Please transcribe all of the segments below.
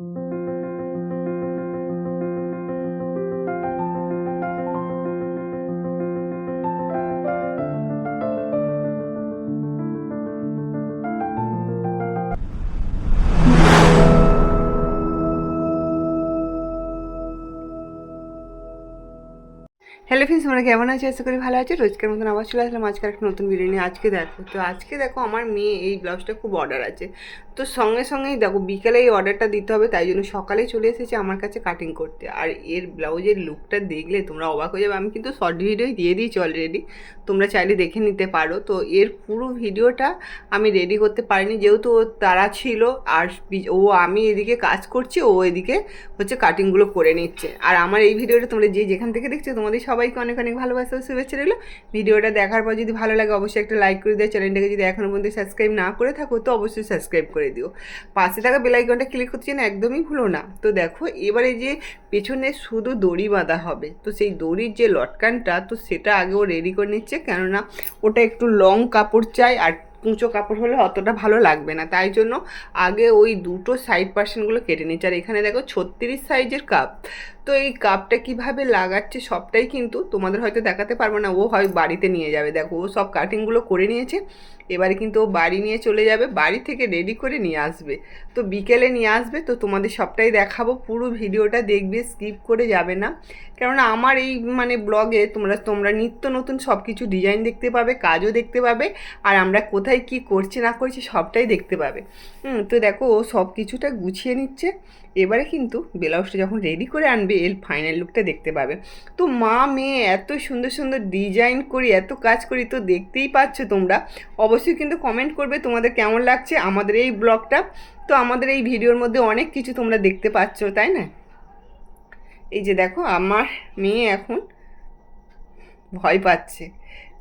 thank you hello friends তোমরা কেমন আছো? আশা করি ভালো আছো। রোজকার মতন আবার চলে আসলাম আজকে একটা নতুন ভিডিও নিয়ে। আজকে দেখো, তো আজকে দেখো আমার মেয়ে এই ব্লাউজটা খুব অর্ডার আছে। তো সঙ্গে সঙ্গেই দেখো, বিকেলে এই অর্ডারটা দিতে হবে, তাই জন্য সকালে চলে এসেছে আমার কাছে কাটিং করতে। আর এর ব্লাউজের লুকটা দেখলে তোমরা অবাক হয়ে যাবে। আমি কিন্তু শর্ট ভিডিও দিয়ে দিয়েছি অলরেডি তোমরা চাইলে দেখে নিতে পারো। তো এর পুরো ভিডিওটা আমি রেডি করতে পারিনি, যেহেতু ও তারা ছিল, আর ও আমি এদিকে কাজ করছি, ও এদিকে হচ্ছে কাটিংগুলো করে নিচ্ছে। আর আমার এই ভিডিওটা তোমরা যে যেখান থেকে দেখছ, তোমাদের সবাইকে অনেক অনেক ভালোবাসা ও শুভেচ্ছা রইল। ভিডিওটা দেখার পর যদি ভালো লাগে অবশ্যই একটা লাইক করে দিও। চ্যানেলটাকে যদি এখনও পর্যন্ত সাবস্ক্রাইব না করে থাকো, তো অবশ্যই সাবস্ক্রাইব করে দিও। পাশে থাকা বেলাইকনটা ক্লিক করতে যেন একদমই ভুলো না। তো দেখো, এবারে যে পেছনে শুধু দড়ি বাঁধা হবে। তো সেই দড়ির যে লটকানটা, তো সেটা আগে ও রেডি করে নিচ্ছে। কেননা ওটা একটু লং কাপড় চাই, আর কুঁচো কাপড় হলে অতটা ভালো লাগবে না। তাই জন্য আগে ওই দুটো সাইড পার্সেন্টগুলো কেটে নিচ্ছে। আর এখানে দেখো, ছত্রিশ সাইজের কাপ তো এই কাপটা কীভাবে লাগাচ্ছে সবটাই কিন্তু তোমাদের হয়তো দেখাতে পারব না। ও হয় বাড়িতে নিয়ে যাবে। দেখো, ও সব কাটিংগুলো করে নিয়েছে। এবারে কিন্তু ও বাড়ি নিয়ে চলে যাবে, বাড়ি থেকে রেডি করে নিয়ে আসবে। তো বিকেলে নিয়ে আসবে, তো তোমাদের সবটাই দেখাবো। পুরো ভিডিওটা দেখবে স্কিপ করে যাবে না। কেননা আমার এই মানে ব্লগে তোমরা তোমরা নিত্য নতুন সব কিছু ডিজাইন দেখতে পাবে, কাজও দেখতে পাবে, আর আমরা কোথায় কি করছি না করছি সবটাই দেখতে পাবে। তো দেখো, ও সব কিছুটা গুছিয়ে নিচ্ছে। এবারে কিন্তু ব্লাউজটা যখন রেডি করে আনবে, এর ফাইনাল লুকটা দেখতে পাবে। তো মা, মেয়ে, এত সুন্দর সুন্দর ডিজাইন করি, এত কাজ করি, তো দেখতেই পাচ্ছ তোমরা। অবশ্যই কিন্তু কমেন্ট করবে তোমাদের কেমন লাগছে আমাদের এই ব্লগটা তো আমাদের এই ভিডিওর মধ্যে অনেক কিছু তোমরা দেখতে পাচ্ছ, তাই না? এই যে দেখো, আমার মেয়ে এখন ভয় পাচ্ছে।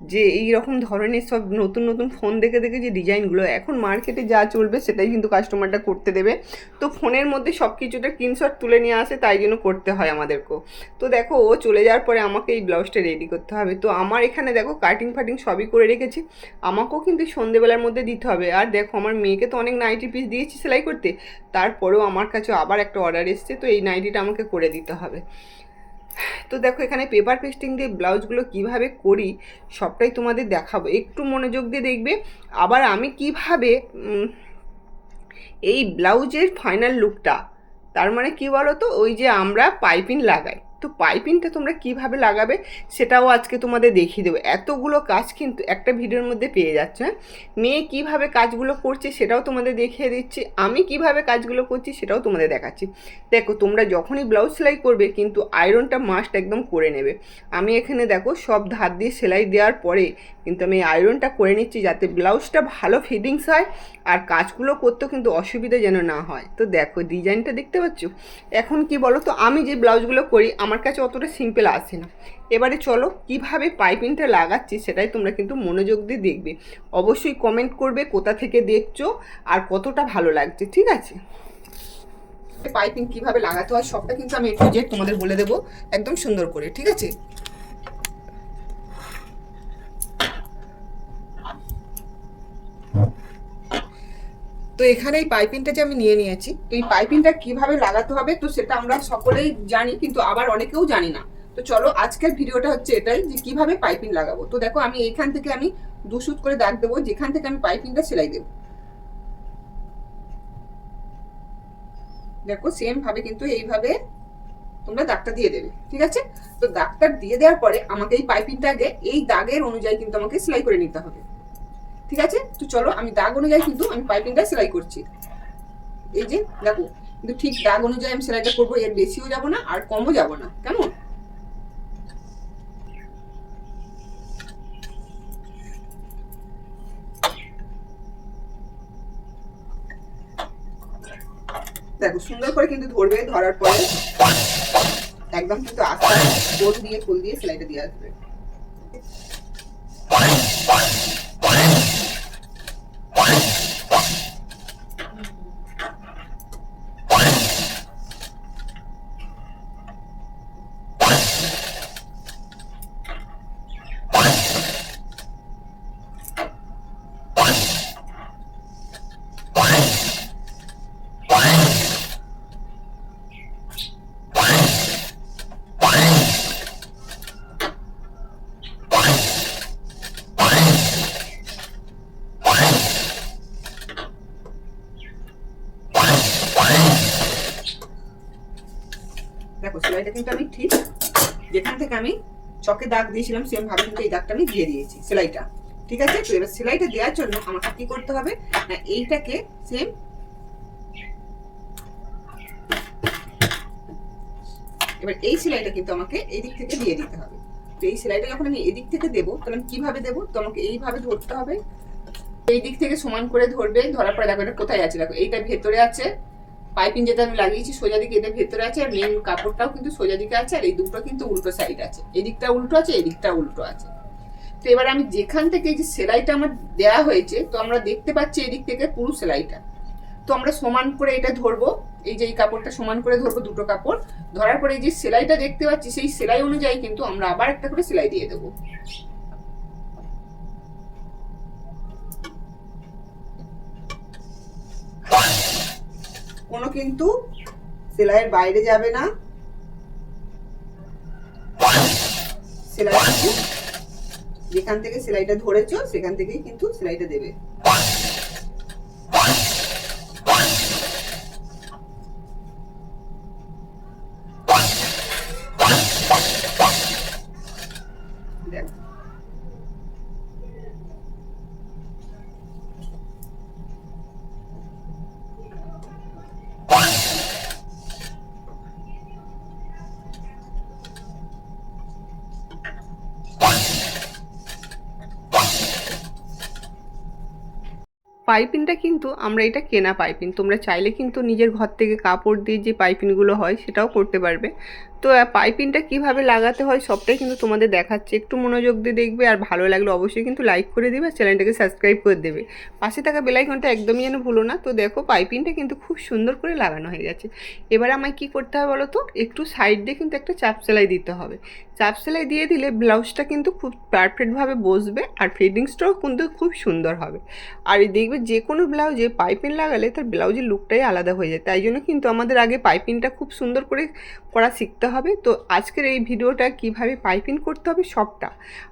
যে এই রকম ধরনের সব নতুন নতুন ফোন দেখে দেখে যে ডিজাইনগুলো এখন মার্কেটে যা চলবে সেটাই কিন্তু কাস্টমারটা করতে দেবে। তো ফোনের মধ্যে সব কিছুটা স্ক্রিনশট তুলে নিয়ে আসে, তাই জন্য করতে হয় আমাদেরকেও। তো দেখো, ও চলে যাওয়ার পরে আমাকে এই ব্লাউজটা রেডি করতে হবে। তো আমার এখানে দেখো কাটিং ফাটিং সবই করে রেখেছি। আমাকেও কিন্তু সন্ধেবেলার মধ্যে দিতে হবে। আর দেখো, আমার মেয়েকে তো অনেক নাইটি পিস দিয়েছি সেলাই করতে। তারপরেও আমার কাছে আবার একটা অর্ডার এসছে, তো এই নাইটিটা আমাকে করে দিতে হবে। তো দেখো এখানে পেপার পেস্টিং দিয়ে ব্লাউজগুলো কীভাবে করি, সবটাই তোমাদের দেখাবো। একটু মনোযোগ দিয়ে দেখবে। আবার আমি কীভাবে এই ব্লাউজের ফাইনাল লুকটা তার মানে কি বলো তো ওই যে আমরা পাইপিং লাগাই। তো পাইপিংটা তোমরা কীভাবে লাগাবে সেটাও আজকে তোমাদের দেখিয়ে দেবো। এতগুলো কাজ কিন্তু একটা ভিডিওর মধ্যে পেয়ে যাচ্ছে হ্যাঁ? মেয়ে কীভাবে কাজগুলো করছে সেটাও তোমাদের দেখিয়ে দিচ্ছি, আমি কীভাবে কাজগুলো করছি সেটাও তোমাদের দেখাচ্ছি। দেখো, তোমরা যখনই ব্লাউজ সেলাই করবে কিন্তু আয়রনটা মাস্ট একদম করে নেবে। আমি এখানে দেখো সব ধার দিয়ে সেলাই দেওয়ার পরে কিন্তু আমি আয়রনটা করে নিচ্ছি যাতে ব্লাউজটা ভালো ফিটিংস হয় আর কাজগুলো করতেও কিন্তু অসুবিধা যেন না হয়। তো দেখো, ডিজাইনটা দেখতে পাচ্ছ? এখন কি বলো তো আমি যে ব্লাউজগুলো করি আমার কাছে অতটা সিম্পল আসে না। এবারে চলো, কীভাবে পাইপিংটা লাগাচ্ছি সেটাই তোমরা কিন্তু মনোযোগ দিয়ে দেখবে। অবশ্যই কমেন্ট করবে কোথা থেকে দেখছ আর কতটা ভালো লাগছে, ঠিক আছে? পাইপিং কীভাবে লাগাতে হয় সবটা কিন্তু আমি একটু যে তোমাদের বলে দেবো, একদম সুন্দর করে, ঠিক আছে? তো এখানে এই পাইপিংটা যে আমি নিয়ে নিয়েছি, তো এই পাইপিংটা কীভাবে লাগাতে হবে তো সেটা আমরা সকলেই জানি, কিন্তু আবার অনেকেও জানি না। তো চলো, আজকের ভিডিওটা হচ্ছে এটাই যে কীভাবে পাইপিং লাগাবো। তো দেখো, আমি এখান থেকে আমি দু সুত করে দাগ দেবো, যেখান থেকে আমি পাইপিংটা সেলাই দেবো। দেখো সেম ভাবে কিন্তু এইভাবে তোমরা দাগটা দিয়ে দেবে, ঠিক আছে? তো দাগটা দিয়ে দেওয়ার পরে আমাকে এই পাইপিংটা আগে এই দাগের অনুযায়ী কিন্তু আমাকে সেলাই করে নিতে হবে। ঠিক আছে? তো চলো, আমি দাগ অনুযায়ী কিন্তু আমি পাইপিংটা সেলাই করছি। এই যে, দেখো, কিন্তু ঠিক দাগ অনুযায়ী আমি সেলাইটা করব, এর বেশিও যাব না, আর কমও যাব না। কেমন? দেখো, সুন্দর করে কিন্তু ধরবে, ধরার পরে একদম কিন্তু আস্তে আস্তে দিয়ে কোল দিয়ে সেলাইটা দিয়ে আসবে। দাগ দিয়েছিলাম সেম ভাবে কিন্তু এই দাগটা আমি দিয়ে দিয়েছি, সেলাইটা। ঠিক আছে? তো এবার সেলাইটা দেওয়ার জন্য আমাকে কি করতে হবে? না, এইটাকে সেম এবার এই সেলাইটা কিন্তু আমাকে এই দিক থেকে দিয়ে দিতে হবে। তো এই সেলাইটা যখন আমি এদিক থেকে দেবো, তাহলে আমি কীভাবে দেবো? তো আমাকে এইভাবে ধরতে হবে। এই দিক থেকে সমান করে ধরবে, ধরার পরে দেখো এটা কোথায় আছে? দেখো, এইটা ভেতরে আছে পাইপিং যেটা আমি লাগিয়েছি সোজা দিকে এটা ভেতরে আছে, আর মেন কাপড়টাও কিন্তু সোজা দিকে আছে, আর এই দুটো কিন্তু উল্টো সাইড আছে। এদিকটা উল্টো আছে, এদিকটা উল্টো আছে। তো এবার আমি যেখান থেকে যে সেলাইটা আমার দেয়া হয়েছে, তো আমরা দেখতে পাচ্ছি এদিক থেকে পুরো সেলাইটা। তো আমরা সমান করে এটা ধরবো, এই যে এই কাপড়টা সমান করে ধরবো দুটো কাপড়। ধরার পরে এই যে সেলাইটা দেখতে পাচ্ছি, সেই সেলাই অনুযায়ী কিন্তু আমরা আবার একটা করে সেলাই দিয়ে দেবো। কোনো কিন্তু সেলাইয়ের বাইরে যাবে না। সেলাই যেখান থেকে সেলাইটা ধরেছ, সেখান থেকেই কিন্তু সেলাইটা দেবে। পাইপিংটা কিন্তু আমরা এটা কেনা পাইপিন তোমরা চাইলে কিন্তু নিজের ঘর থেকে কাপড় দিয়ে যে পাইপিনগুলো হয় সেটাও করতে পারবে। তো পাইপিংটা কীভাবে লাগাতে হয় সবটাই কিন্তু তোমাদের দেখাচ্ছে। একটু মনোযোগ দিয়ে দেখবে আর ভালো লাগলে অবশ্যই কিন্তু লাইক করে দেবে আর চ্যানেলটাকে সাবস্ক্রাইব করে দেবে। পাশে থাকা বেলাইকনটা একদমই যেন ভুলো না। তো দেখো পাইপিংটা কিন্তু খুব সুন্দর করে লাগানো হয়ে গেছে। এবার আমায় কি করতে হবে বলো তো? একটু সাইড দিয়ে কিন্তু একটা চাপ সেলাই দিতে হবে। চাপ সেলাই দিয়ে দিলে ব্লাউজটা কিন্তু খুব পারফেক্টভাবে বসবে আর ফিটিংসটাও কিন্তু খুব সুন্দর হবে। আর দেখবে যে কোনো ব্লাউজে পাইপিং লাগালে তার ব্লাউজের লুকটাই আলাদা হয়ে যায়। তাই জন্য কিন্তু আমাদের আগে পাইপিংটা খুব সুন্দর করে করা শিখতে হবে। তো আজকের এই ভিডিওটা কীভাবে পাইপিং করতে হবে সবটা।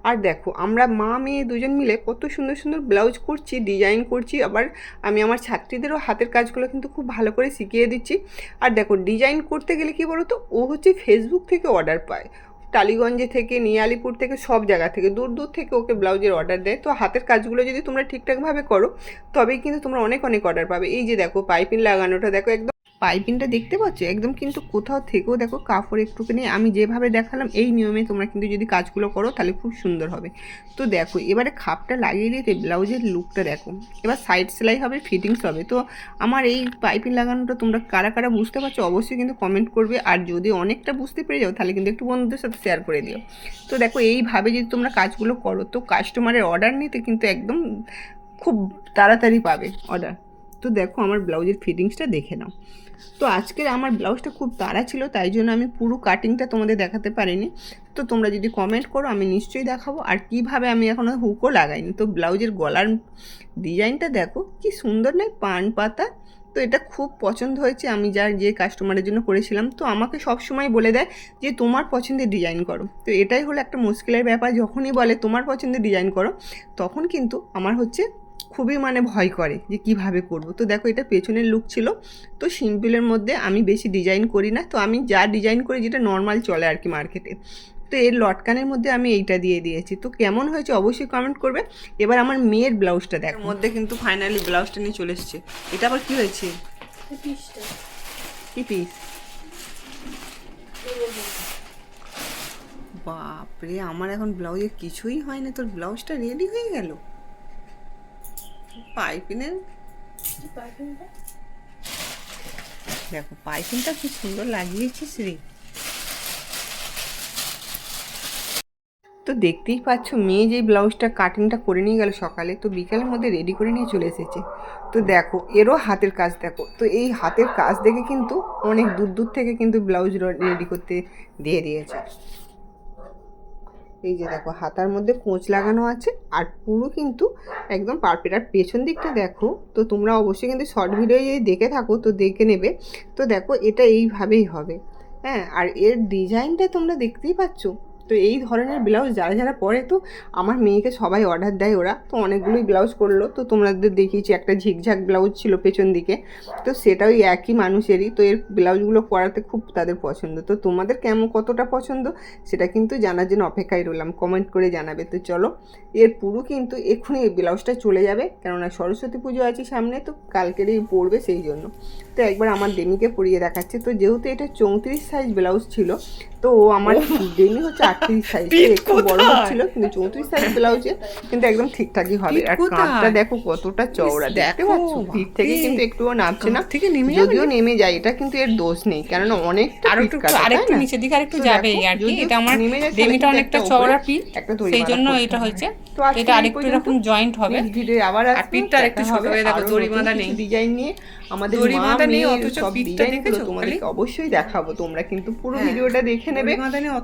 আর দেখো, আমরা মা, মেয়ে দুজন মিলে কত সুন্দর সুন্দর ব্লাউজ করছি, ডিজাইন করছি। আবার আমি আমার ছাত্রীদেরও হাতের কাজগুলো কিন্তু খুব ভালো করে শিখিয়ে দিচ্ছি। আর দেখো, ডিজাইন করতে গেলে কি বলো তো ও হচ্ছে ফেসবুক থেকে অর্ডার পায়। টালিগঞ্জে থেকে, নিয়ালিপুর থেকে, সব জায়গা থেকে। দূর দূর থেকে ওকে ব্লাউজের অর্ডার দেয়। তো হাতের কাজগুলো যদি তোমরা ঠিকঠাকভাবে করো, তবেই কিন্তু তোমরা অনেক অনেক অর্ডার পাবে। এই যে দেখো, পাইপিং লাগানোটা দেখো, একদম পাইপিংটা দেখতে পাচ্ছ? একদম কিন্তু কোথাও থেকেও দেখো কাপড় একটুখানি আমি যেভাবে দেখালাম, এই নিয়মে তোমরা কিন্তু যদি কাজগুলো করো তাহলে খুব সুন্দর হবে। তো দেখো, এবারে খাপটা লাগিয়ে দিতে ব্লাউজের লুকটা দেখো। এবার সাইড সেলাই হবে ফিটিংস হবে। তো আমার এই পাইপিং লাগানোটা তোমরা কারা কারা বুঝতে পারছ অবশ্যই কিন্তু কমেন্ট করবে। আর যদি অনেকটা বুঝতে পেরে যাও তাহলে কিন্তু একটু বন্ধুদের সাথে শেয়ার করে দিও। তো দেখো, এইভাবে যদি তোমরা কাজগুলো করো, তো কাস্টমারের অর্ডার নিতে কিন্তু একদম খুব তাড়াতাড়ি পাবে অর্ডার তো দেখো, আমার ব্লাউজের ফিটিংসটা দেখে নাও। তো আজকের আমার ব্লাউজটা খুব তাড়া ছিল, তাই জন্য আমি পুরো কাটিংটা তোমাদের দেখাতে পারিনি। তো তোমরা যদি কমেন্ট করো, আমি নিশ্চয়ই দেখাবো। আর কীভাবে আমি এখনও হুকও লাগাইনি। তো ব্লাউজের গলার ডিজাইনটা দেখো, কি সুন্দর নয়, পান পাতা। তো এটা খুব পছন্দ হয়েছে, আমি যার যে কাস্টমারের জন্য করেছিলাম। তো আমাকে সব সময় বলে দেয় যে, তোমার পছন্দের ডিজাইন করো। তো এটাই হলো একটা মুশকিলের ব্যাপার। যখনই বলে, তোমার পছন্দের ডিজাইন করো, তখন কিন্তু আমার হচ্ছে খুবই মানে ভয় করে যে কীভাবে করব। তো দেখো এটা পেছনের লুক ছিল। তো সিম্পলের মধ্যে আমি বেশি ডিজাইন করি না। তো আমি যা ডিজাইন করি যেটা নর্মাল চলে আর কি মার্কেটে তো এর লটকানের মধ্যে আমি এইটা দিয়ে দিয়েছি। তো কেমন হয়েছে অবশ্যই কমেন্ট করবে। এবার আমার মেয়ের ব্লাউজটা দেখ। মধ্যে কিন্তু ফাইনালি ব্লাউজটা নিয়ে চলে এসছে। এটা আবার কি হয়েছে? পিসটা কি পিস বাপরে আমার এখন ব্লাউজের কিছুই হয় না। তোর ব্লাউজটা রেডি হয়ে গেল? পাইপিনের দেখো পাইপিংটা কি সুন্দর লাগিয়েছিস রে তো দেখতেই পাচ্ছ মেয়ে যেই ব্লাউজটা কাটিংটা করে নিয়ে গেল সকালে তো বিকালের মধ্যে রেডি করে নিয়ে চলে এসেছে। তো দেখো এরও হাতের কাজ দেখো। তো এই হাতের কাজ দেখে কিন্তু অনেক দূর দূর থেকে কিন্তু ব্লাউজ রেডি করতে দিয়ে দিয়েছে। এই যে দেখো, হাতার মধ্যে কোঁচ লাগানো আছে আর পুরো কিন্তু একদম পারফেক্ট। আর পেছন দিকটা দেখো, তো তোমরা অবশ্যই কিন্তু শর্ট ভিডিও যদি দেখে থাকো, তো দেখে নেবে। তো দেখো, এটা এইভাবেই হবে। হ্যাঁ আর এর ডিজাইনটা তোমরা দেখতেই পাচ্ছ। তো এই ধরনের ব্লাউজ যারা যারা পরে, তো আমার মেয়েকে সবাই অর্ডার দেয় ওরা। তো অনেকগুলোই ব্লাউজ করল। তো তোমাদের দেখিয়েছি একটা ঝিকঝাক ব্লাউজ ছিল পেছন দিকে। তো সেটাও ওই একই মানুষেরই। তো এর ব্লাউজগুলো পরাতে খুব তাদের পছন্দ। তো তোমাদের কেমন, কতটা পছন্দ সেটা কিন্তু জানার জন্য অপেক্ষায় রইলাম। কমেন্ট করে জানাবে। তো চলো, এর পুরো কিন্তু এক্ষুনি এই ব্লাউজটা চলে যাবে। কেননা সরস্বতী পুজো আছে সামনে, তো কালকেরই পড়বে সেই জন্য। তো একবার আমার ডেমিকে পরিয়ে দেখাচ্ছে। তো যেহেতু এটা চৌত্রিশ সাইজ ব্লাউজ ছিল তো আমার ডেমি হচ্ছে আটত্রিশ সাইজ একটু বড় হচ্ছিল কিন্তু চৌত্রিশ সাইজ ব্লাউজে কিন্তু একদম ঠিকঠাকই হবে। আর কাঁধটা দেখো কতটা চওড়া দেখতে দেখো, পাচ্ছ? ভিড় থেকে কিন্তু একটুও নামছে না। থেকে নেমে যদিও নেমে যায় এটা কিন্তু এর দোষ নেই কেননা অনেকটা আরও একটু আরেকটু? নিচের দিকে আরেকটু যাবে আর কি। এটা আমার ডেমিটা অনেকটা চওড়া পিঠ একটা সেই জন্য এটা। হয়েছে তো আজকে এটা আরেকটু এরকম জয়েন্ট হবে। ভিডিও আবার আর পিঠটা আরেকটু ছোট হয়ে দেখো, নেই। ডিজাইন নিয়ে আমাদের দড়ি নেই, অথচ পিঠটা দেখেছ তোমাদেরকে অবশ্যই দেখাবো। তোমরা কিন্তু পুরো হ্যাঁ, ভিডিওটা দেখে নেবে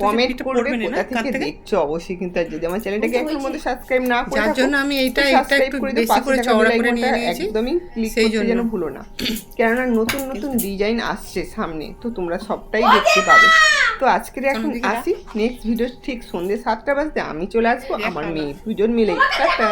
কমেন্ট করবে কোথা থেকে থেকে? দেখছ? অবশ্যই কিন্তু আর যদি আমার চ্যানেলটাকে এখনও মধ্যে সাবস্ক্রাইব না করে যার জন্য আমি এইটা এটা একটু বেশি করে চওড়া করে নিয়ে নিয়েছি। একদমই ক্লিক করতে যেন ভুলো না। কেননা নতুন নতুন ডিজাইন আসছে সামনে তো তোমরা সবটাই দেখতে পাবে। তো আজকের এখন আসি। নেক্সট ভিডিও ঠিক সন্ধ্যে সাতটা বাজতে আমি চলে আসব আমার মেয়ে দুজন মিলে। টাটা।